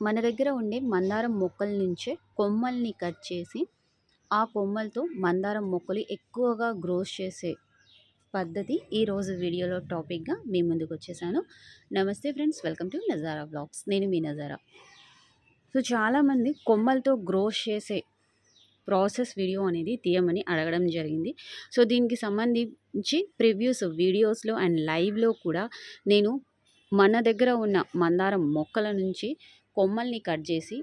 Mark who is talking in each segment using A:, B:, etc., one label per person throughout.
A: మన దగ్గర ఉండే మందారం మొక్కల నుంచే కొమ్మల్ని కట్ చేసి ఆ కొమ్మలతో మందారం మొక్కలు ఎక్కువగా గ్రోస్ చేసే పద్ధతి ఈరోజు వీడియోలో టాపిక్గా మీ ముందుకు వచ్చేసాను. నమస్తే friends welcome to Nazara blogs నేను మీ నజారా సో చాలామంది కొమ్మలతో గ్రోస్ చేసే ప్రాసెస్ వీడియో అనేది తీయమని అడగడం జరిగింది. సో దీనికి సంబంధించి ప్రివ్యూస్ వీడియోస్లో అండ్ లైవ్లో కూడా నేను మన దగ్గర ఉన్న మందారం మొక్కల నుంచి కొమ్మల్ని కట్ చేసి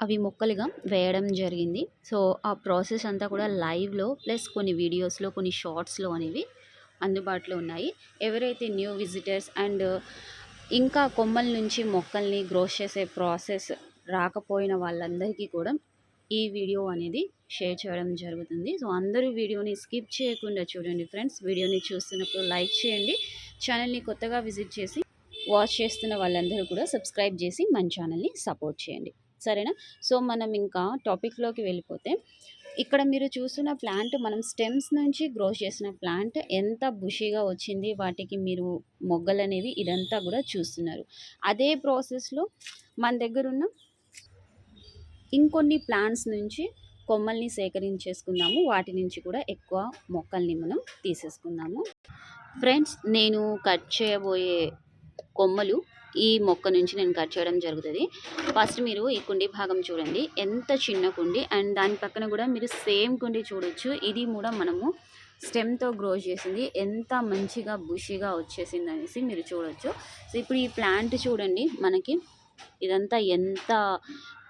A: అవి మొక్కలుగా వేయడం జరిగింది. సో ఆ ప్రాసెస్ అంతా కూడా లైవ్లో ప్లస్ కొన్ని వీడియోస్లో కొన్ని షార్ట్స్లో అనేవి అందుబాటులో ఉన్నాయి. ఎవరైతే న్యూ విజిటర్స్ అండ్ ఇంకా కొమ్మల నుంచి మొక్కల్ని గ్రోస్ చేసే ప్రాసెస్ రాకపోయిన వాళ్ళందరికీ కూడా ఈ వీడియో అనేది షేర్ చేయడం జరుగుతుంది. సో అందరూ వీడియోని స్కిప్ చేయకుండా చూడండి ఫ్రెండ్స్. వీడియోని చూస్తున్నప్పుడు లైక్ చేయండి. ఛానల్ని కొత్తగా విజిట్ చేసి వాచ్ చేస్తున్న వాళ్ళందరూ కూడా సబ్స్క్రైబ్ చేసి మన ఛానల్ని సపోర్ట్ చేయండి. సరేనా? సో మనం ఇంకా టాపిక్లోకి వెళ్ళిపోతే ఇక్కడ మీరు చూస్తున్న ప్లాంట్ మనం స్టెమ్స్ నుంచి గ్రో చేసిన ప్లాంట్ ఎంత బుషీగా వచ్చింది వాటికి మీరు మొగ్గలు అనేవి ఇదంతా కూడా చూస్తున్నారు. అదే ప్రాసెస్లో మన దగ్గర ఉన్న ఇంకొన్ని ప్లాంట్స్ నుంచి కొమ్మల్ని సేకరించేసుకుందాము. వాటి నుంచి కూడా ఎక్కువ మొక్కల్ని మనం తీసేసుకుందాము. ఫ్రెండ్స్ నేను కట్ చేయబోయే కొమ్మలు ఈ మొక్క నుంచి నేను కట్ చేయడం జరుగుతుంది. ఫస్ట్ మీరు ఈ కుండీ భాగం చూడండి. ఎంత చిన్న కుండి అండ్ దాని పక్కన కూడా మీరు సేమ్ కుండీ చూడొచ్చు. ఇది కూడా మనము స్టెమ్తో గ్రో చేసింది. ఎంత మంచిగా బుషిగా వచ్చేసింది అనేసి మీరు చూడొచ్చు. సో ఇప్పుడు ఈ ప్లాంట్ చూడండి. మనకి ఇదంతా ఎంత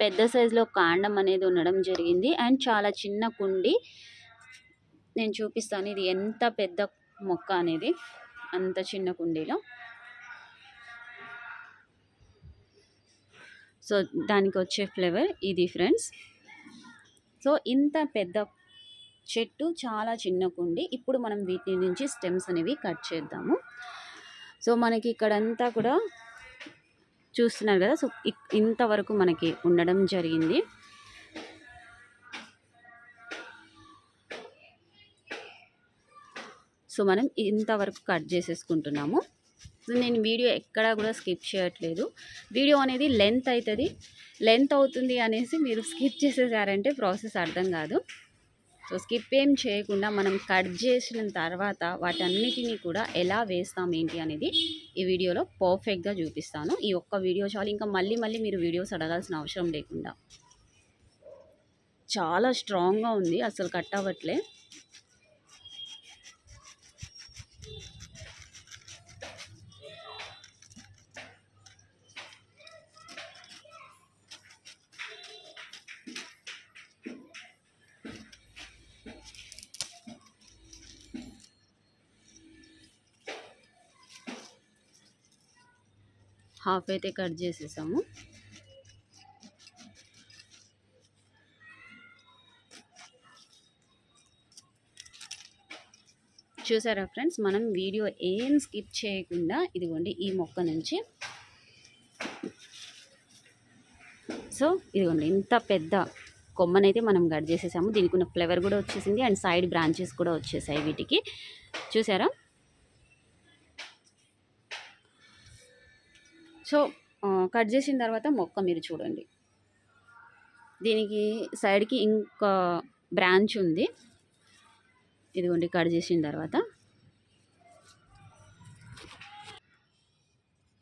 A: పెద్ద సైజులో కాండం అనేది ఉండడం జరిగింది. అండ్ చాలా చిన్న కుండి నేను చూపిస్తాను. ఇది ఎంత పెద్ద మొక్క అనేది అంత చిన్న కుండీలో. సో దానికి వచ్చే ఫ్లేవర్ ఇది ఫ్రెండ్స్. సో ఇంత పెద్ద చెట్టు చాలా చిన్న కుండి. ఇప్పుడు మనం వీటి నుంచి స్టెమ్స్ అనేవి కట్ చేద్దాము. సో మనకి ఇక్కడంతా కూడా చూస్తున్నారు కదా సో ఇంతవరకు మనకి ఉండడం జరిగింది. సో మనం ఇంతవరకు కట్ చేసేసుకుంటున్నాము. నేను వీడియో ఎక్కడా కూడా స్కిప్ చేయట్లేదు. వీడియో అనేది లెంత్ అవుతుంది లెంత్ అవుతుంది అనేసి మీరు స్కిప్ చేసేసారంటే ప్రాసెస్ అర్థం కాదు. సో స్కిప్ ఏం చేయకుండా మనం కట్ చేసిన తర్వాత వాటన్నిటినీ కూడా ఎలా వేస్తాం ఏంటి అనేది ఈ వీడియోలో పర్ఫెక్ట్గా చూపిస్తాను. ఈ ఒక్క వీడియో చాలు. ఇంకా మళ్ళీ మళ్ళీ మీరు వీడియోస్ అడగాల్సిన అవసరం లేకుండా. చాలా స్ట్రాంగ్గా ఉంది. అసలు కట్ అవ్వట్లే. హాఫ్ అయితే కట్ చేసేసాము. చూసారా ఫ్రెండ్స్ మనం వీడియో ఏం స్కిప్ చేయకుండా ఇదిగోండి ఈ మొక్క నుంచి. సో ఇదిగోండి ఇంత పెద్ద కొమ్మనైతే మనం కట్ చేసేసాము. దీనికి ఉన్న ఫ్లేవర్ కూడా వచ్చేసింది అండ్ సైడ్ బ్రాంచెస్ కూడా వచ్చేసాయి వీటికి. చూసారా? సో కట్ చేసిన తర్వాత మొక్క మీరు చూడండి. దీనికి సైడ్కి ఇంకా బ్రాంచ్ ఉంది. ఇదిగోండి కట్ చేసిన తర్వాత.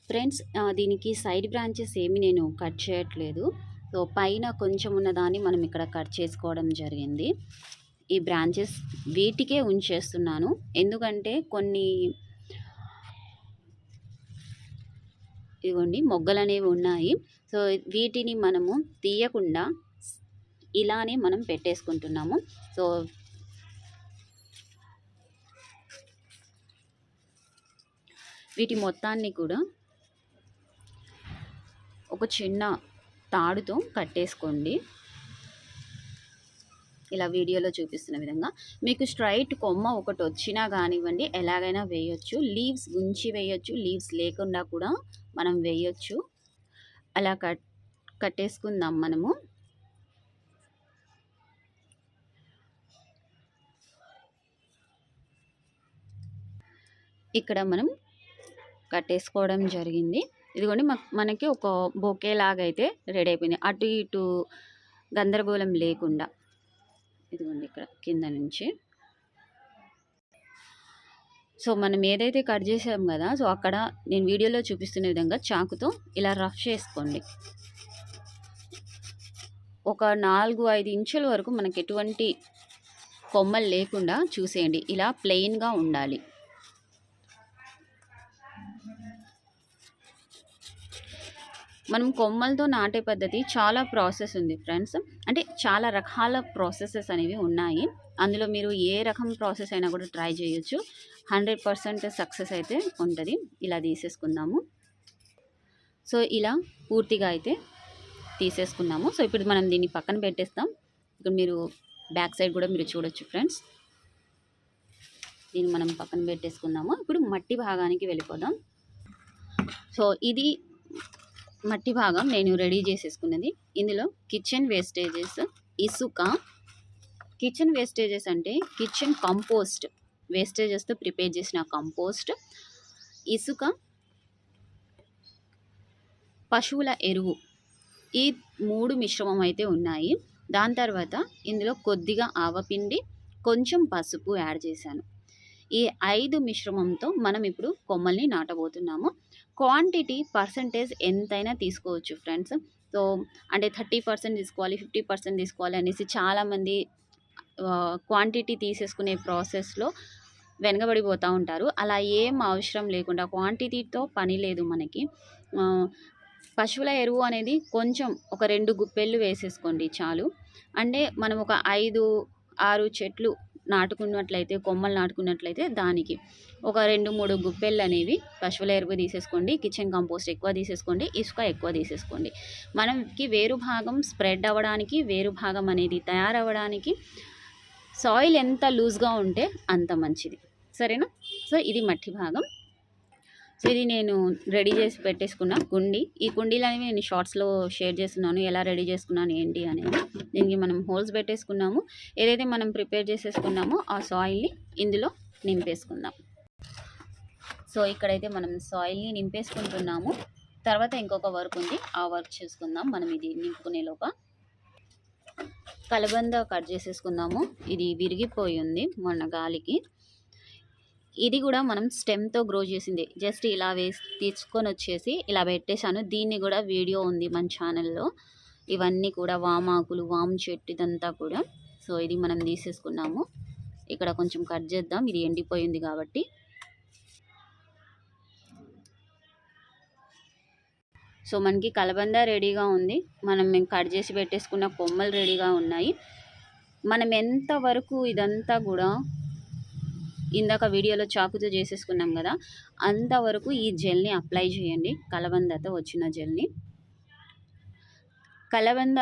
A: ఫ్రెండ్స్ దీనికి సైడ్ బ్రాంచెస్ ఏమి నేను కట్ చేయట్లేదు. సో పైన కొంచెం ఉన్నదాన్ని మనం ఇక్కడ కట్ చేసుకోవడం జరిగింది. ఈ బ్రాంచెస్ వీటికే ఉంచేస్తున్నాను. ఎందుకంటే కొన్ని ఇదిగోండి మొగ్గలు అనేవి ఉన్నాయి. సో వీటిని మనము తీయకుండా ఇలానే మనం పెట్టేసుకుంటున్నాము. సో వీటి మొత్తాన్ని కూడా ఒక చిన్న తాడుతో కట్టేసుకోండి. ఇలా వీడియోలో చూపిస్తున్న విధంగా. మీకు స్ట్రైట్ కొమ్మ ఒకటి వచ్చినా కానివ్వండి ఎలాగైనా వేయొచ్చు. లీవ్స్ ఉంచి వేయొచ్చు. లీవ్స్ లేకుండా కూడా మనం వేయొచ్చు. అలా కట్ కట్టేసుకుందాం మనము. ఇక్కడ మనం కట్టేసుకోవడం జరిగింది. ఇదిగోండి మనకి ఒక బొకే లాగా అయితే రెడీ అయిపోయింది. అటు ఇటు గందరగోళం లేకుండా. ఇదిగోండి ఇక్కడ కింద నుంచి. సో మనం ఏదైతే కట్ చేసాం కదా సో అక్కడ నేను వీడియోలో చూపిస్తున్న విధంగా చాకుతో ఇలా రఫ్ చేసుకోండి. ఒక నాలుగు ఐదు ఇంచుల వరకు మనకు ఎటువంటి కొమ్మలు లేకుండా చూసేయండి. ఇలా ప్లెయిన్గా ఉండాలి. మనం కొమ్మలతో నాటే పద్ధతి చాలా ప్రాసెస్ ఉంది ఫ్రెండ్స్. అంటే చాలా రకాల ప్రాసెసెస్ అనేవి ఉన్నాయి. అందులో మీరు ఏ రకం ప్రాసెస్ అయినా కూడా ట్రై చేయొచ్చు. హండ్రెడ్ పర్సెంట్ సక్సెస్ అయితే ఉంటుంది. ఇలా తీసేసుకుందాము. సో ఇలా పూర్తిగా అయితే తీసేసుకున్నాము సో ఇప్పుడు మనం దీన్ని పక్కన పెట్టేస్తాం. ఇప్పుడు మీరు బ్యాక్ సైడ్ కూడా మీరు చూడొచ్చు ఫ్రెండ్స్. దీన్ని మనం పక్కన పెట్టేసుకుందాము. ఇప్పుడు మట్టి భాగానికి వెళ్ళిపోదాం. సో ఇది మట్టి భాగం నేను రెడీ చేసేసుకున్నది. ఇందులో కిచెన్ వేస్టేజెస్ ఇసుక. కిచెన్ వేస్టేజెస్ అంటే కిచెన్ కంపోస్ట్. వేస్టేజెస్తో ప్రిపేర్ చేసిన కంపోస్ట్ ఇసుక పశువుల ఎరువు ఈ మూడు మిశ్రమం అయితే ఉన్నాయి. దాని తర్వాత ఇందులో కొద్దిగా ఆవపిండి కొంచెం పసుపు యాడ్ చేశాను. ఈ ఐదు మిశ్రమంతో మనం ఇప్పుడు కొమ్మల్ని నాటబోతున్నాము. క్వాంటిటీ పర్సంటేజ్ ఎంతైనా తీసుకోవచ్చు ఫ్రెండ్స్ సో అంటే థర్టీ పర్సెంట్ తీసుకోవాలి ఫిఫ్టీ పర్సెంట్ తీసుకోవాలి అనేసి చాలామంది క్వాంటిటీ తీసేసుకునే ప్రాసెస్లో వెనకబడిపోతూ ఉంటారు. అలా ఏం అవసరం లేకుండా క్వాంటిటీతో పని లేదు మనకి. పశువుల ఎరువు అనేది కొంచెం ఒక రెండు గుప్పెళ్ళు వేసేసుకోండి చాలు. అంటే మనం ఒక ఐదు ఆరు చెట్లు నాటుకున్నట్లయితే కొమ్మలు నాటుకున్నట్లయితే దానికి ఒక రెండు మూడు గుప్పెళ్ళు అనేవి పశువుల ఎరువు తీసేసుకోండి కిచెన్ కంపోస్ట్ ఎక్కువ తీసేసుకోండి ఇసుక ఎక్కువ తీసేసుకోండి. మనకి వేరు భాగం స్ప్రెడ్ అవ్వడానికి వేరు భాగం అనేది తయారవ్వడానికి సాయిల్ ఎంత లూజ్గా ఉంటే అంత మంచిది. సరేనా? సో ఇది మట్టి భాగం. సో ఇది నేను రెడీ చేసి పెట్టేసుకున్న కుండి. ఈ కుండీలు అనేవి నేను షార్ట్స్లో షేర్ చేస్తున్నాను. ఎలా రెడీ చేసుకున్నాను ఏంటి అనేది దీనికి మనం హోల్స్ పెట్టేసుకున్నాము. ఏదైతే మనం ప్రిపేర్ చేసేసుకున్నామో ఆ సాయిల్ని ఇందులో నింపేసుకుందాం. సో ఇక్కడైతే మనం సాయిల్ని నింపేసుకుంటున్నాము. తర్వాత ఇంకొక వర్క్ ఉంది. ఆ వర్క్ చేసుకుందాం. మనం ఇది నింపుకునే లోప. కలబంద కట్ చేసేసుకుందాము. ఇది విరిగిపోయి ఉంది మొన్న గాలికి. ఇది కూడా మనం స్టెమ్తో గ్రో చేసింది. జస్ట్ ఇలా వేసి తీసుకొని వచ్చేసి ఇలా పెట్టేశాను. దీన్ని కూడా వీడియో ఉంది మన ఛానల్లో. ఇవన్నీ కూడా వామాకులు వాము చెట్టు ఇదంతా కూడా. సో ఇది మనం తీసేసుకున్నాము. ఇక్కడ కొంచెం కట్ చేద్దాం. ఇది ఎండిపోయింది కాబట్టి. సో మనకి కలబంద రెడీగా ఉంది. మనం మేము కట్ చేసి పెట్టేసుకున్న కొమ్మలు రెడీగా ఉన్నాయి. మనం ఎంతవరకు ఇదంతా కూడా ఇందాక వీడియోలో చాకుతో చేసేసుకున్నాం కదా అంతవరకు ఈ జెల్ని అప్లై చేయండి. కలబందతో వచ్చిన జెల్ని. కలబంద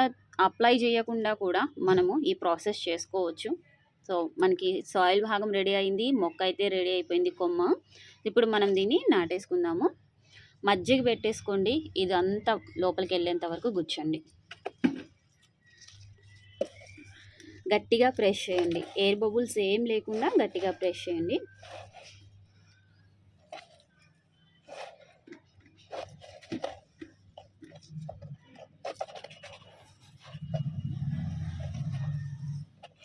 A: అప్లై చేయకుండా కూడా మనము ఈ ప్రాసెస్ చేసుకోవచ్చు. సో మనకి సాయిల్ భాగం రెడీ అయింది మొక్క అయితే రెడీ అయిపోయింది కొమ్మ. ఇప్పుడు మనం దీన్ని నాటేసుకుందాము. మజ్జిగ పెట్టేసుకోండి. ఇదంతా లోపలికి వెళ్ళేంత వరకు గుచ్చండి. గట్టిగా ప్రెస్ చేయండి. ఎయిర్ బబుల్స్ ఏం లేకుండా గట్టిగా ప్రెస్ చేయండి.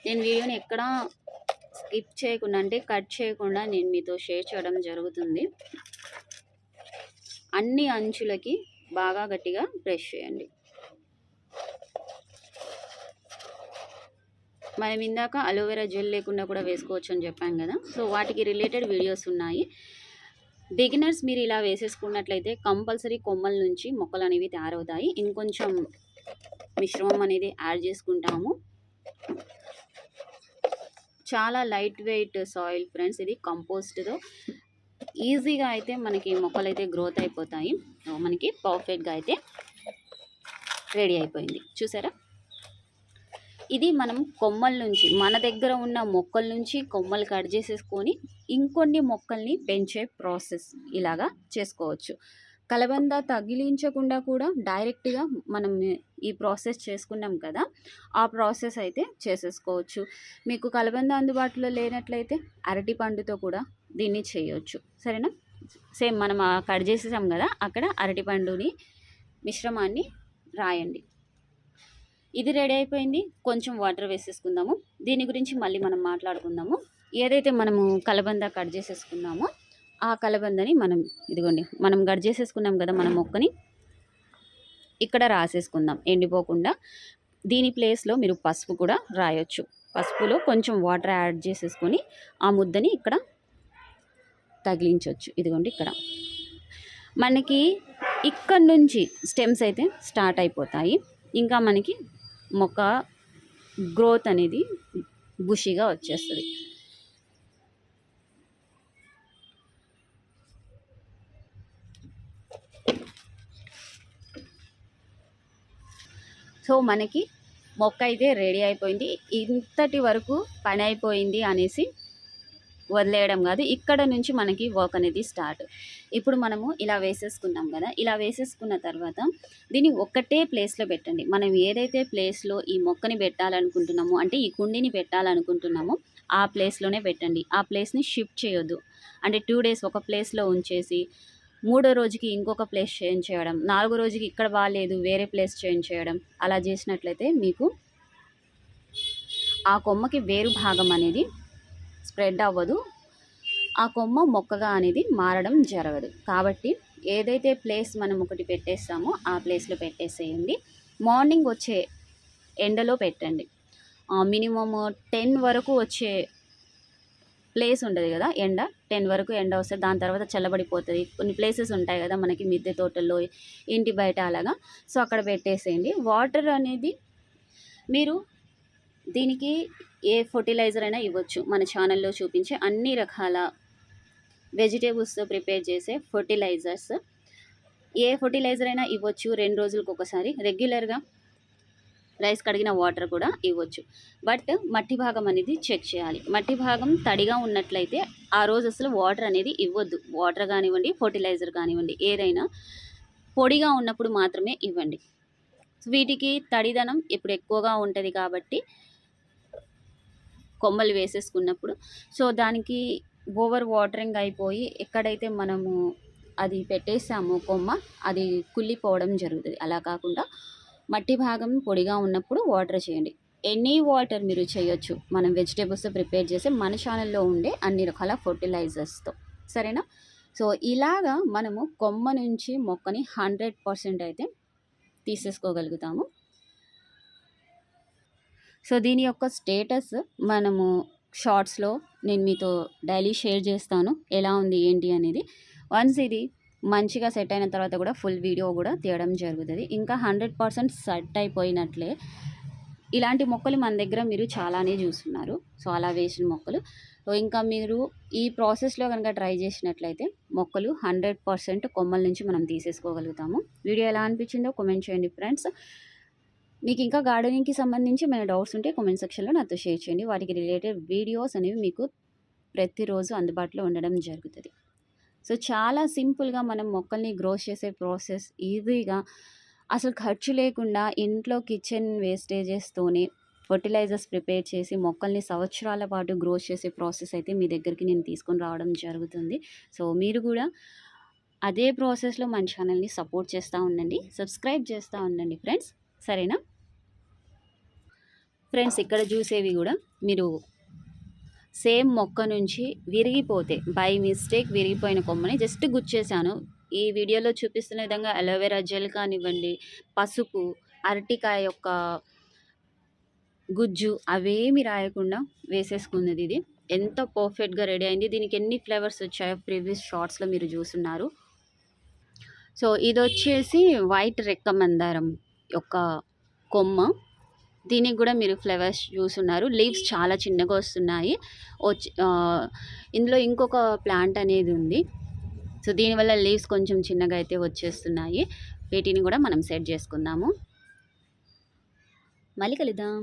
A: నేను వీడియోని ఎక్కడ స్కిప్ చేయకుండా అంటే కట్ చేయకుండా నేను మీతో షేర్ చేయడం జరుగుతుంది. అన్ని అంచులకి బాగా గట్టిగా ప్రెస్ చేయండి. మనం ఇందాక అలోవెరా జెల్ లేకుండా కూడా వేసుకోవచ్చు అని చెప్పాం కదా. సో వాటికి రిలేటెడ్ వీడియోస్ ఉన్నాయి. బిగినర్స్ మీరు ఇలా వేసేసుకున్నట్లయితే కంపల్సరీ కొమ్మల నుంచి మొక్కలు అనేవి తయారవుతాయి. ఇంకొంచెం మిశ్రమం అనేది యాడ్ చేసుకుంటాము. చాలా లైట్ వెయిట్ సాయిల్ ఫ్రెండ్స్ ఇది కంపోస్ట్తో ఈజీగా అయితే మనకి మొక్కలు అయితే గ్రోత్ అయిపోతాయి. మనకి పర్ఫెక్ట్గా అయితే రెడీ అయిపోయింది. చూసారా? ఇది మనం కొమ్మల నుంచి మన దగ్గర ఉన్న మొక్కల నుంచి కొమ్మలు కట్ చేసేసుకొని ఇంకొన్ని మొక్కల్ని పెంచే ప్రాసెస్ ఇలాగా చేసుకోవచ్చు. కలబంద తగిలించకుండా కూడా డైరెక్ట్గా మనం ఈ ప్రాసెస్ చేసుకున్నాం కదా ఆ ప్రాసెస్ అయితే చేసేసుకోవచ్చు. మీకు కలబంద అందుబాటులో లేనట్లయితే అరటి పండుతో కూడా దీన్ని చేయొచ్చు. సరేనా? సేమ్ మనం కట్ చేసేసాం కదా అక్కడ అరటిపండుని మిశ్రమాన్ని రాయండి. ఇది రెడీ అయిపోయింది. కొంచెం వాటర్ వేసేసుకుందాము. దీని గురించి మళ్ళీ మనం మాట్లాడుకుందాము. ఏదైతే మనము కలబంద కట్ చేసేసుకున్నామో ఆ కలబందని మనం ఇదిగోండి మనం కట్ చేసేసుకున్నాం కదా మన మొక్కని ఇక్కడ రాసేసుకుందాం. ఎండిపోకుండా దీని ప్లేస్లో మీరు పసుపు కూడా రాయొచ్చు. పసుపులో కొంచెం వాటర్ యాడ్ చేసేసుకొని ఆ ముద్దని ఇక్కడ తగిలించవచ్చు ఇదిగోండి ఇక్కడ. మనకి ఇక్కడ నుంచి స్టెమ్స్ అయితే స్టార్ట్ అయిపోతాయి. ఇంకా మనకి మొక్క గ్రోత్ అనేది బుషిగా వచ్చేస్తుంది. సో మనకి మొక్క అయితే రెడీ అయిపోయింది. ఇంతటి వరకు పని అయిపోయింది అనేసి వదిలేయడం కాదు. ఇక్కడ నుంచి మనకి వర్క్ అనేది స్టార్ట్ ఇప్పుడు మనము ఇలా వేసేసుకున్నాం కదా. ఇలా వేసేసుకున్న తర్వాత దీన్ని ఒక్కటే ప్లేస్లో పెట్టండి. మనం ఏదైతే ప్లేస్లో ఈ మొక్కని పెట్టాలనుకుంటున్నామో అంటే ఈ కుండీని పెట్టాలనుకుంటున్నామో ఆ ప్లేస్లోనే పెట్టండి. ఆ ప్లేస్ని షిఫ్ట్ చేయొద్దు. అంటే టూ డేస్ ఒక ప్లేస్లో ఉంచేసి మూడో రోజుకి ఇంకొక ప్లేస్ చేంజ్ చేయడం నాలుగో రోజుకి ఇక్కడ బాగాలేదు వేరే ప్లేస్ చేంజ్ చేయడం అలా చేసినట్లయితే మీకు ఆ కొమ్మకి వేరు భాగం అనేది స్ప్రెడ్ అవ్వదు. ఆ కొమ్మ మొక్కగా అనేది మారడం జరగదు. కాబట్టి ఏదైతే ప్లేస్ మనం ఒకటి పెట్టేస్తామో ఆ ప్లేస్లో పెట్టేసేయండి. మార్నింగ్ వచ్చే ఎండలో పెట్టండి. మినిమమ్ టెన్ వరకు వచ్చే ప్లేస్ ఉంటుంది కదా ఎండ. టెన్ వరకు ఎండ వస్తుంది దాని తర్వాత చల్లబడిపోతుంది. కొన్ని ప్లేసెస్ ఉంటాయి కదా మనకి మిద్దె తోటల్లో ఇంటి బయట అలాగా. సో అక్కడ పెట్టేసేయండి. వాటర్ అనేది మీరు దీనికి ఏ ఫర్టిలైజర్ అయినా ఇవ్వచ్చు. మన ఛానల్లో చూపించే అన్ని రకాల వెజిటేబుల్స్తో ప్రిపేర్ చేసే ఫర్టిలైజర్స్. ఏ ఫర్టిలైజర్ అయినా ఇవ్వచ్చు. రెండు రోజులకు ఒకసారి రెగ్యులర్గా రైస్ కడిగిన వాటర్ కూడా ఇవ్వచ్చు. బట్ మట్టి భాగం అనేది చెక్ చేయాలి. మట్టి భాగం తడిగా ఉన్నట్లయితే ఆ రోజు అసలు వాటర్ అనేది ఇవ్వద్దు. వాటర్ కానివ్వండి ఫర్టిలైజర్ కానివ్వండి ఏదైనా పొడిగా ఉన్నప్పుడు మాత్రమే ఇవ్వండి. వీటికి తడిదనం ఇప్పుడు ఎక్కువగా ఉంటుంది కాబట్టి కొమ్మలు వేసేసుకున్నప్పుడు. సో దానికి ఓవర్ వాటరింగ్ అయిపోయి ఎక్కడైతే మనము అది పెట్టేసామో కొమ్మ అది కుళ్ళిపోవడం జరుగుతుంది. అలా కాకుండా మట్టి భాగం పొడిగా ఉన్నప్పుడు వాటర్ చేయండి. ఎనీ వాటర్ మీరు చేయొచ్చు. మనం వెజిటేబుల్స్ ప్రిపేర్ చేసే మన ఛానల్లో ఉండే అన్ని రకాల ఫర్టిలైజర్స్తో సరేనా? సో ఇలాగా మనము కొమ్మ నుంచి మొక్కని హండ్రెడ్ పర్సెంట్ అయితే తీసేసుకోగలుగుతాము. సో దీని యొక్క స్టేటస్ మనము షార్ట్స్లో నేను మీతో డైలీ షేర్ చేస్తాను. ఎలా ఉంది ఏంటి అనేది. వన్స్ ఇది మంచిగా సెట్ అయిన తర్వాత కూడా ఫుల్ వీడియో కూడా తీయడం జరుగుతుంది. ఇంకా హండ్రెడ్ పర్సెంట్ సెట్ అయిపోయినట్లే. ఇలాంటి మొక్కలు మన దగ్గర మీరు చాలానే చూస్తున్నారు. సో అలా వేసిన మొక్కలు. సో ఇంకా మీరు ఈ ప్రాసెస్లో కనుక ట్రై చేసినట్లయితే మొక్కలు హండ్రెడ్ పర్సెంట్ కొమ్మల నుంచి మనం తీసేసుకోగలుగుతాము. వీడియో ఎలా అనిపించిందో కామెంట్ చేయండి ఫ్రెండ్స్. మీకు ఇంకా గార్డెనింగ్కి సంబంధించి మన డౌట్స్ ఉంటే కామెంట్ సెక్షన్లో నాతో షేర్ చేయండి. వాటికి రిలేటెడ్ వీడియోస్ అనేవి మీకు ప్రతిరోజు అందుబాటులో ఉండడం జరుగుతుంది. సో చాలా సింపుల్గా మనం మొక్కల్ని గ్రో చేసే ప్రాసెస్ ఈజీగా అసలు ఖర్చు లేకుండా ఇంట్లో కిచెన్ వేస్టేజెస్తోనే ఫర్టిలైజర్స్ ప్రిపేర్ చేసి మొక్కల్ని సంవత్సరాల పాటు గ్రో చేసే ప్రాసెస్ అయితే మీ దగ్గరికి నేను తీసుకొని రావడం జరుగుతుంది. సో మీరు కూడా అదే ప్రాసెస్లో మన ఛానల్ని సపోర్ట్ చేస్తూ ఉండండి. సబ్స్క్రైబ్ చేస్తూ ఉండండి ఫ్రెండ్స్. సరేనా? ఫ్రెండ్స్ ఇక్కడ చూసేవి కూడా మీరు సేమ్ మొక్క నుంచి విరిగిపోతే బై మిస్టేక్ విరిగిపోయిన కొమ్మని జస్ట్ గుచ్చేసాను. ఈ వీడియోలో చూపిస్తున్న విధంగా అలోవెరా జెల్ కానివ్వండి పసుపు అరటికాయ యొక్క గుజ్జు అవేమి రాయకుండా వేసేసుకున్నది ఇది. ఎంత పర్ఫెక్ట్గా రెడీ అయింది. దీనికి ఎన్ని ఫ్లేవర్స్ వచ్చాయో ప్రీవియస్ షార్ట్స్లో మీరు చూస్తున్నారు. సో ఇది వచ్చేసి వైట్ రెక్క మందారం యొక్క కొమ్మ. దీనికి కూడా మీరు ఫ్లవర్స్ చూస్తున్నారు లీవ్స్ చాలా చిన్నగా వస్తున్నాయి. వచ్చి ఇందులో ఇంకొక ప్లాంట్ అనేది ఉంది. సో దీనివల్ల లీవ్స్ కొంచెం చిన్నగా అయితే వచ్చేస్తున్నాయి. వీటిని కూడా మనం సెట్ చేసుకుందాము. మళ్ళీ కలుద్దాం.